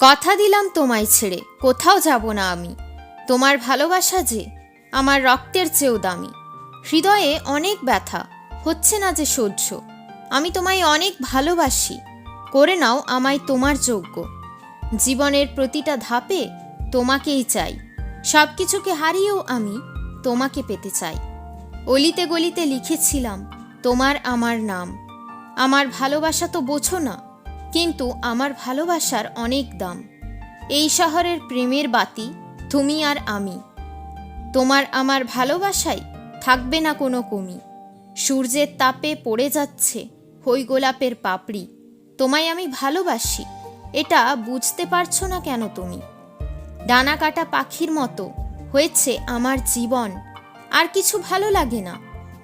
কথা দিলাম তোমায় ছেড়ে, কোথাও যাব না আমি। তোমার ভালোবাসা যে, আমার রক্তের চেয়েও দামি। হৃদয়ে অনেক ব্যথা, হচ্ছে না যে সহ্য। আমি তোমায় অনেক ভালোবাসি, করে নাও আমায় তোমার যোগ্য। জীবনের প্রতিটা ধাপে তোমাকেই চাই। সব কিছুকে হারিয়েও আমি তোমাকে পেতে চাই। অলিতে গলিতে লিখেছিলাম, তোমার আমার নাম। আমার ভালোবাসা তো বোঝো না কিন্তু আমার ভালোবাসার অনেক দাম। এই শহরের প্রেমের বাতি, তুমি আর আমি। তোমার আমার ভালোবাসায় থাকবে না কোনো কমি। সূর্যের তাপে পড়ে যাচ্ছে হই গোলাপের পাপড়ি। তোমায় আমি ভালোবাসি, এটা বুঝতে পারছ না কেন তুমি? ডানা কাটা পাখির মতো হয়েছে আমার জীবন। আর কিছু ভালো লাগে না।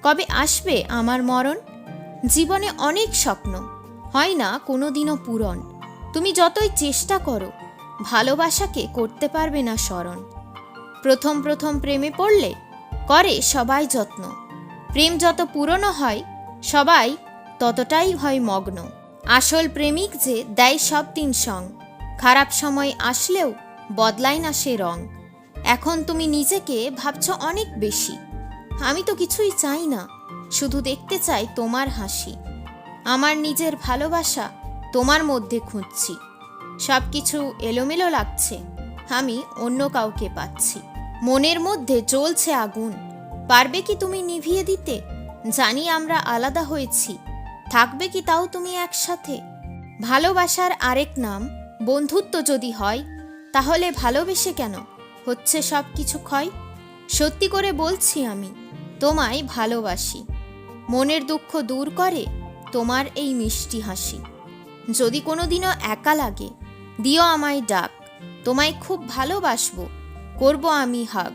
কবে আসবে আমার মরণ? জীবনে অনেক স্বপ্ন। হয় না কোনোদিনও পূরণ। তুমি যতই চেষ্টা করো, ভালোবাসাকে করতে পারবে না স্মরণ। প্রথম প্রথম প্রেমে পড়লে করে সবাই যত্ন। প্রেম যত পুরনো হয়, সবাই ততটাই হয় মগ্ন আসল প্রেমিক যে দেয় সব দিন সং। খারাপ সময় আসলেও বদলায় না সে রং। এখন তুমি নিজেকে ভাবছ অনেক বেশি। আমি তো কিছুই চাই না, শুধু দেখতে চাই তোমার হাসি। আমার নিজের ভালোবাসা তোমার মধ্যে খুঁজছি। সব কিছু এলোমেলো লাগছে। আমি অন্য কাউকে পাচ্ছি। মনের মধ্যে জ্বলছে আগুন। পারবে কি তুমি নিভিয়ে দিতে? জানি আমরা আলাদা হয়েছি। থাকবে কি তাও তুমি একসাথে? ভালোবাসার আরেক নাম, বন্ধুত্ব যদি হয়, তাহলে ভালোবেসে কেন? হচ্ছে সব কিছু ক্ষয়? সত্যি করে বলছি আমি, তোমায় ভালোবাসি। মনের দুঃখ দূর করে তোমার এই মিষ্টি হাসি। যদি কোনো দিনও একা লাগে, দিও আমায় ডাক। তোমায় খুব ভালোবাসবো। করব আমি হাগ।